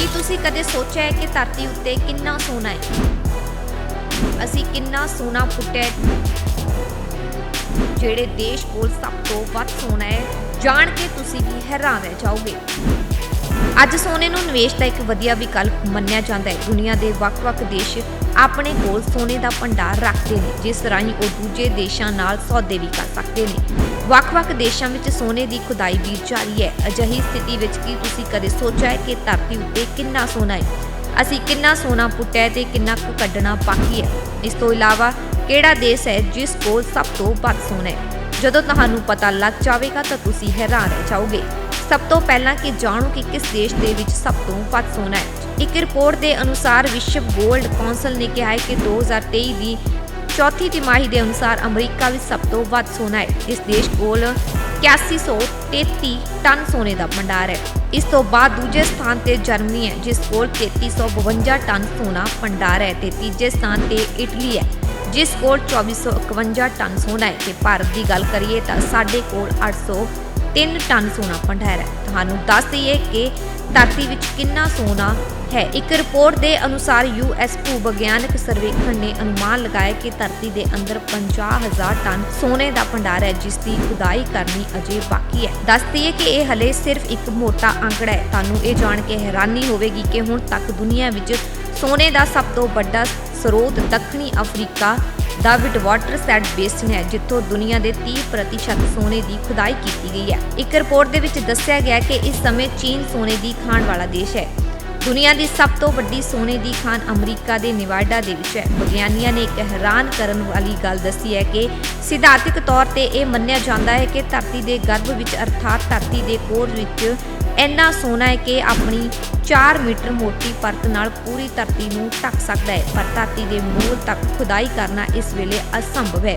ਕੀ ਤੁਸੀਂ ਕਦੇ ਸੋਚਿਆ ਹੈ ਕਿ ਧਰਤੀ ਉੱਤੇ ਕਿੰਨਾ ਸੋਨਾ ਹੈ? ਅਸੀਂ ਕਿੰਨਾ ਸੋਨਾ ਪੁੱਟਿਆ ਜਿਹੜੇ ਦੇਸ਼ ਕੋਲ ਸਭ ਤੋਂ ਵੱਧ ਸੋਨਾ ਹੈ, ਜਾਣ ਕੇ ਤੁਸੀਂ ਵੀ ਹੈਰਾਨ ਰਹਿ ਜਾਓਗੇ। ਅੱਜ ਸੋਨੇ ਨੂੰ ਨਿਵੇਸ਼ ਦਾ ਇੱਕ ਵਧੀਆ ਵਿਕਲਪ ਮੰਨਿਆ ਜਾਂਦਾ ਹੈ। ਦੁਨੀਆ ਦੇ ਵੱਖ-ਵੱਖ ਦੇਸ਼ ਆਪਣੇ ਕੋਲ ਸੋਨੇ ਦਾ ਭੰਡਾਰ ਰੱਖਦੇ ਨੇ, ਜਿਸ ਰਾਹੀਂ ਉਹ ਦੂਜੇ ਦੇਸ਼ਾਂ ਨਾਲ ਸੌਦੇ ਵੀ ਕਰ ਸਕਦੇ ਨੇ। ਵੱਖ-ਵੱਖ ਦੇਸ਼ਾਂ ਵਿੱਚ ਸੋਨੇ ਦੀ ਖੁਦਾਈ ਵੀ ਜਾਰੀ ਹੈ। ਅਜਿਹੀ ਸਥਿਤੀ ਵਿੱਚ ਕੀ ਤੁਸੀਂ ਕਦੇ ਸੋਚਿਆ ਹੈ ਕਿ ਧਰਤੀ ਉੱਤੇ ਕਿੰਨਾ ਸੋਨਾ ਹੈ? ਅਸੀਂ ਕਿੰਨਾ ਸੋਨਾ ਪੁੱਟਿਆ ਹੈ ਤੇ ਕਿੰਨਾ ਕੁ ਕੱਢਣਾ ਬਾਕੀ ਹੈ? ਇਸ ਤੋਂ ਇਲਾਵਾ ਕਿਹੜਾ ਦੇਸ਼ ਹੈ ਜਿਸ ਕੋਲ ਸਭ ਤੋਂ ਵੱਧ ਸੋਨਾ ਹੈ? ਜਦੋਂ ਤੁਹਾਨੂੰ ਪਤਾ ਲੱਗ ਜਾਵੇਗਾ ਤਾਂ ਤੁਸੀਂ ਹੈਰਾਨ ਰਹਿ ਜਾਓਗੇ। ਸਭ ਤੋਂ ਪਹਿਲਾਂ ਕਿ ਜਾਣੋ ਕਿ ਕਿਸ ਦੇਸ਼ ਦੇ ਵਿੱਚ ਸਭ ਤੋਂ ਵੱਧ ਸੋਨਾ ਹੈ। ਇੱਕ ਰਿਪੋਰਟ ਦੇ ਅਨੁਸਾਰ ਵਿਸ਼ਵ ਗੋਲਡ ਕੌਂਸਲ ਨੇ ਕਿਹਾ ਹੈ ਕਿ 2023 ਦੀ ਚੌਥੀ ਤਿਮਾਹੀ ਦੇ ਅਨੁਸਾਰ ਅਮਰੀਕਾ ਵਿੱਚ ਸਭ ਤੋਂ ਵੱਧ ਸੋਨਾ ਹੈ। ਇਸ ਦੇਸ਼ ਕੋਲ 8133 ਟਨ ਸੋਨੇ ਦਾ ਭੰਡਾਰ ਹੈ। ਇਸ ਤੋਂ ਬਾਅਦ ਦੂਜੇ ਸਥਾਨ ਤੇ ਜਰਮਨੀ ਹੈ, ਜਿਸ ਕੋਲ 3352 ਟਨ ਸੋਨਾ ਭੰਡਾਰ ਹੈ ਤੇ ਤੀਜੇ ਸਥਾਨ ਤੇ ਇਟਲੀ ਹੈ, ਜਿਸ ਕੋਲ 2451 ਟਨ ਸੋਨਾ ਹੈ। ਤੇ ਭਾਰਤ ਦੀ ਗੱਲ ਕਰੀਏ ਤਾਂ ਸਾਡੇ ਕੋਲ 803 ਟਨ ਸੋਨਾ ਭੰਡਾਰ ਹੈ। ਤੁਹਾਨੂੰ ਦੱਸ ਦਈਏ ਕਿ ਧਰਤੀ ਵਿੱਚ ਕਿੰਨਾ ਸੋਨਾ ਹੈ। ਇੱਕ ਰਿਪੋਰਟ ਦੇ ਅਨੁਸਾਰ ਯੂਐਸ ਭੂ ਵਿਗਿਆਨਕ ਸਰਵੇਖਣ ਨੇ ਅਨੁਮਾਨ ਲਗਾਇਆ ਕਿ ਧਰਤੀ ਦੇ ਅੰਦਰ 50000 ਟਨ ਸੋਨੇ ਦਾ ਭੰਡਾਰ ਹੈ, ਜਿਸ ਦੀ ਖੁਦਾਈ ਕਰਨੀ ਅਜੇ ਬਾਕੀ ਹੈ। ਦੱਸ ਦਈਏ ਕਿ ਇਹ ਹਲੇ ਸਿਰਫ ਇੱਕ ਮੋਟਾ ਅੰਕੜਾ ਹੈ। ਤੁਹਾਨੂੰ ਇਹ ਜਾਣ ਕੇ ਹੈਰਾਨੀ ਹੋਵੇਗੀ ਕਿ ਹੁਣ ਤੱਕ ਦੁਨੀਆ ਵਿੱਚ ਸੋਨੇ ਦਾ ਸਭ ਤੋਂ ਵੱਡਾ ਸਰੋਤ ਦੱਖਣੀ ਅਫਰੀਕਾ ਦਾ ਵਿਟਵਾਟਰ ਸੈਟ ਬੇਸਿਨ ਹੈ ਜਿੱਥੋਂ ਦੁਨੀਆ ਦੇ 30% ਸੋਨੇ ਦੀ ਖੁਦਾਈ ਕੀਤੀ ਗਈ ਹੈ। ਇੱਕ ਰਿਪੋਰਟ ਦੇ ਵਿੱਚ ਦੱਸਿਆ ਗਿਆ ਕਿ ਇਸ ਸਮੇਂ ਚੀਨ ਸੋਨੇ ਦੀ ਖਾਣ ਵਾਲਾ ਦੇਸ਼ ਹੈ। ਦੁਨੀਆ ਦੀ ਸਭ ਤੋਂ ਵੱਡੀ ਸੋਨੇ ਦੀ ਖਾਨ ਅਮਰੀਕਾ ਦੇ ਨਿਵਾਡਾ ਦੇ ਵਿੱਚ ਹੈ। ਵਿਗਿਆਨੀਆਂ ਨੇ ਇੱਕ ਹੈਰਾਨ ਕਰਨ ਵਾਲੀ ਗੱਲ ਦੱਸੀ ਹੈ ਕਿ ਸਿਧਾਂਤਕ ਤੌਰ ਤੇ ਇਹ ਮੰਨਿਆ ਜਾਂਦਾ ਹੈ ਕਿ ਧਰਤੀ ਦੇ ਗਰਭ ਵਿੱਚ ਅਰਥਾਤ ਧਰਤੀ ਦੇ ਕੋਰ ਵਿੱਚ ਇੰਨਾ ਸੋਨਾ ਹੈ ਕਿ ਆਪਣੀ 4 ਮੀਟਰ ਮੋਟੀ ਪਰਤ ਨਾਲ ਪੂਰੀ ਧਰਤੀ ਨੂੰ ਢੱਕ ਸਕਦਾ ਹੈ, ਪਰ ਧਰਤੀ ਦੇ ਮੂਲ ਤੱਕ ਖੁਦਾਈ ਕਰਨਾ ਇਸ ਵੇਲੇ ਅਸੰਭਵ ਹੈ।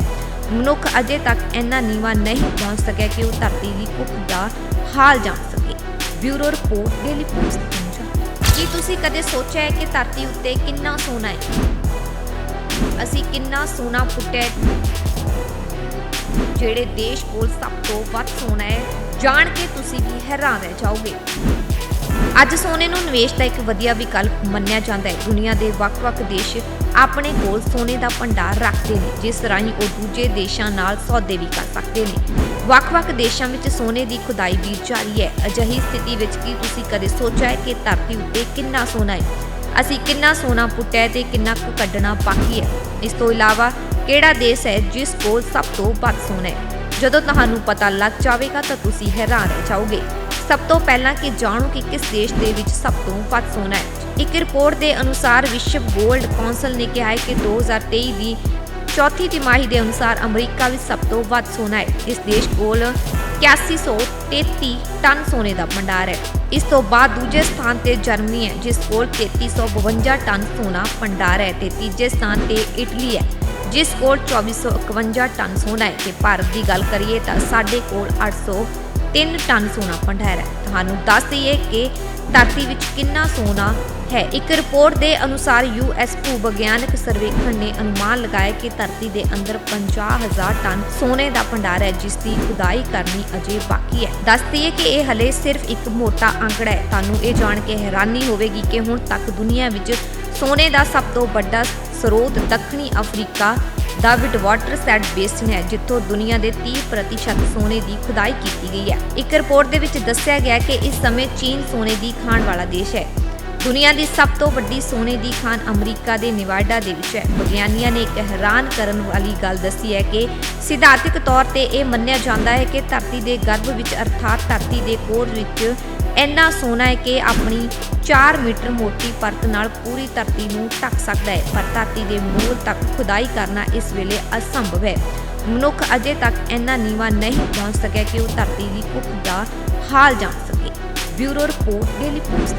ਮਨੁੱਖ ਅਜੇ ਤੱਕ ਇੰਨਾ ਨੀਵਾ ਨਹੀਂ ਪਹੁੰਚ ਸਕਿਆ ਕਿ ਉਹ ਧਰਤੀ ਦੀ ਭੁੱਖ ਦਾ ਹਾਲ ਜਾਣ ਸਕੇ। Bureau report, daily post, Punjab. ਕੀ ਤੁਸੀਂ ਕਦੇ ਸੋਚਿਆ ਹੈ ਕਿ ਧਰਤੀ ਉੱਤੇ ਕਿੰਨਾ ਸੋਨਾ ਹੈ? ਅਸੀਂ ਕਿੰਨਾ ਸੋਨਾ ਪੁੱਟਿਆ ਜਿਹੜੇ ਦੇਸ਼ ਕੋਲ ਸਭ ਤੋਂ ਵੱਧ ਸੋਨਾ ਹੈ, ਜਾਣ ਕੇ ਤੁਸੀਂ ਵੀ ਹੈਰਾਨ ਰਹਿ ਜਾਓਗੇ। ਅੱਜ ਸੋਨੇ ਨੂੰ ਨਿਵੇਸ਼ ਦਾ ਇੱਕ ਵਧੀਆ ਵਿਕਲਪ ਮੰਨਿਆ ਜਾਂਦਾ ਹੈ। ਦੁਨੀਆ ਦੇ ਵੱਖ-ਵੱਖ ਦੇਸ਼ ਆਪਣੇ ਕੋਲ ਸੋਨੇ ਦਾ ਭੰਡਾਰ ਰੱਖਦੇ ਨੇ, ਜਿਸ ਰਾਹੀਂ ਉਹ ਦੂਜੇ ਦੇਸ਼ਾਂ ਨਾਲ ਸੌਦੇ ਵੀ ਕਰ ਸਕਦੇ ਨੇ। ਵੱਖ-ਵੱਖ ਦੇਸ਼ਾਂ ਵਿੱਚ ਸੋਨੇ ਦੀ ਖੁਦਾਈ ਵੀ ਜਾਰੀ ਹੈ। ਅਜਿਹੀ ਸਥਿਤੀ ਵਿੱਚ ਕੀ ਤੁਸੀਂ ਕਦੇ ਸੋਚਿਆ ਹੈ ਕਿ ਧਰਤੀ ਉੱਤੇ ਕਿੰਨਾ ਸੋਨਾ ਹੈ? ਅਸੀਂ ਕਿੰਨਾ ਸੋਨਾ ਪੁੱਟਿਆ ਹੈ ਤੇ ਕਿੰਨਾ ਕੁ ਕੱਢਣਾ ਬਾਕੀ ਹੈ? ਇਸ ਤੋਂ ਇਲਾਵਾ ਕਿਹੜਾ ਦੇਸ਼ ਹੈ ਜਿਸ ਕੋਲ ਸਭ ਤੋਂ ਵੱਧ ਸੋਨਾ ਹੈ? ਜਦੋਂ ਤੁਹਾਨੂੰ ਪਤਾ ਲੱਗ ਜਾਵੇਗਾ ਤਾਂ ਤੁਸੀਂ ਹੈਰਾਨ ਰਹਿ ਜਾਓਗੇ। ਸਭ ਤੋਂ ਪਹਿਲਾਂ ਕਿ ਜਾਣੋ ਕਿ ਕਿਸ ਦੇਸ਼ ਦੇ ਵਿੱਚ ਸਭ ਤੋਂ ਵੱਧ ਸੋਨਾ ਹੈ। ਇੱਕ ਰਿਪੋਰਟ ਦੇ ਅਨੁਸਾਰ ਵਿਸ਼ਵ ਗੋਲਡ ਕੌਂਸਲ ਨੇ ਕਿਹਾ ਹੈ ਕਿ 2023 ਦੀ ਚੌਥੀ ਤਿਮਾਹੀ ਦੇ ਅਨੁਸਾਰ ਅਮਰੀਕਾ ਵਿੱਚ ਸਭ ਤੋਂ ਵੱਧ ਸੋਨਾ ਹੈ। ਇਸ ਦੇਸ਼ ਕੋਲ 8133 ਟਨ ਸੋਨੇ ਦਾ ਭੰਡਾਰ ਹੈ। ਇਸ ਤੋਂ ਬਾਅਦ ਦੂਜੇ ਸਥਾਨ ਤੇ ਜਰਮਨੀ ਹੈ, ਜਿਸ ਕੋਲ 3352 ਟਨ ਸੋਨਾ ਭੰਡਾਰ ਹੈ ਤੇ ਤੀਜੇ ਸਥਾਨ ਤੇ ਇਟਲੀ ਹੈ, ਜਿਸ ਕੋਲ 2451 ਟਨ ਸੋਨਾ ਹੈ। ਤੇ ਭਾਰਤ ਦੀ ਗੱਲ ਕਰੀਏ ਤਾਂ ਸਾਡੇ ਕੋਲ 803 ਟਨ ਸੋਨਾ ਭੰਡਾਰ ਹੈ। ਤੁਹਾਨੂੰ ਦੱਸ ਦਈਏ ਕਿ ਧਰਤੀ ਵਿੱਚ ਕਿੰਨਾ ਸੋਨਾ ਹੈ। ਇੱਕ ਰਿਪੋਰਟ ਦੇ ਅਨੁਸਾਰ ਯੂਐਸ ਭੂ ਸਰਵੇਖਣ ਨੇ ਅਨੁਮਾਨ ਲਗਾਇਆ ਕਿ ਧਰਤੀ ਦੇ ਅੰਦਰ 50000 ਟਨ ਸੋਨੇ ਦਾ ਭੰਡਾਰ ਹੈ, ਜਿਸ ਦੀ ਖੁਦਾਈ ਕਰਨੀ ਅਜੇ ਬਾਕੀ ਹੈ। ਦੱਸ ਦਈਏ ਕਿ ਇਹ ਹਲੇ ਸਿਰਫ ਇੱਕ ਮੋਟਾ ਅੰਕੜਾ ਹੈ। ਤੁਹਾਨੂੰ ਇਹ ਜਾਣ ਕੇ ਹੈਰਾਨੀ ਹੋਵੇਗੀ ਕਿ ਹੁਣ ਤੱਕ ਦੁਨੀਆ ਵਿੱਚ ਸੋਨੇ ਦਾ ਸਭ ਤੋਂ ਵੱਡਾ ਸਰੋਤ ਦੱਖਣੀ ਅਫਰੀਕਾ ਦਾ ਵਿਟਵਾਟਰ ਸੈਟ ਬੇਸਿਨ ਹੈ ਜਿੱਥੋਂ ਦੁਨੀਆ ਦੇ 30% ਸੋਨੇ ਦੀ ਖੁਦਾਈ ਕੀਤੀ ਗਈ ਹੈ। ਇੱਕ ਰਿਪੋਰਟ ਦੇ ਵਿੱਚ ਦੱਸਿਆ ਗਿਆ ਕਿ ਇਸ ਸਮੇਂ ਚੀਨ ਸੋਨੇ ਦੀ ਖਾਣ ਵਾਲਾ ਦੇਸ਼ ਹੈ। ਦੁਨੀਆ ਦੀ ਸਭ ਤੋਂ ਵੱਡੀ ਸੋਨੇ ਦੀ ਖਾਨ ਅਮਰੀਕਾ ਦੇ ਨਿਵਾਡਾ ਦੇ ਵਿੱਚ ਹੈ। ਵਿਗਿਆਨੀਆਂ ਨੇ ਇੱਕ ਹੈਰਾਨ ਕਰਨ ਵਾਲੀ ਗੱਲ ਦੱਸੀ ਹੈ ਕਿ ਸਿਧਾਂਤਕ ਤੌਰ ਤੇ ਇਹ ਮੰਨਿਆ ਜਾਂਦਾ ਹੈ ਕਿ ਧਰਤੀ ਦੇ ਗਰਭ ਵਿੱਚ ਅਰਥਾਤ ਧਰਤੀ ਦੇ ਕੋਰ ਵਿੱਚ ਇੰਨਾ ਸੋਨਾ ਹੈ ਕਿ ਆਪਣੀ 4 ਮੀਟਰ ਮੋਟੀ ਪਰਤ ਨਾਲ ਪੂਰੀ ਧਰਤੀ ਨੂੰ ਢੱਕ ਸਕਦਾ ਹੈ। ਪਰ ਧਰਤੀ ਦੇ ਮੂਲ ਤੱਕ ਖੁਦਾਈ ਕਰਨਾ ਇਸ ਵੇਲੇ ਅਸੰਭਵ ਹੈ। ਮਨੁੱਖ ਅਜੇ ਤੱਕ ਇੰਨਾ ਨੀਵਾ ਨਹੀਂ ਪਹੁੰਚ ਸਕਿਆ ਕਿ ਉਹ ਧਰਤੀ ਦੀ ਭੁੱਖ ਦਾ ਹਾਲ ਜਾਣ ਸਕੇ। Bureau report, daily post.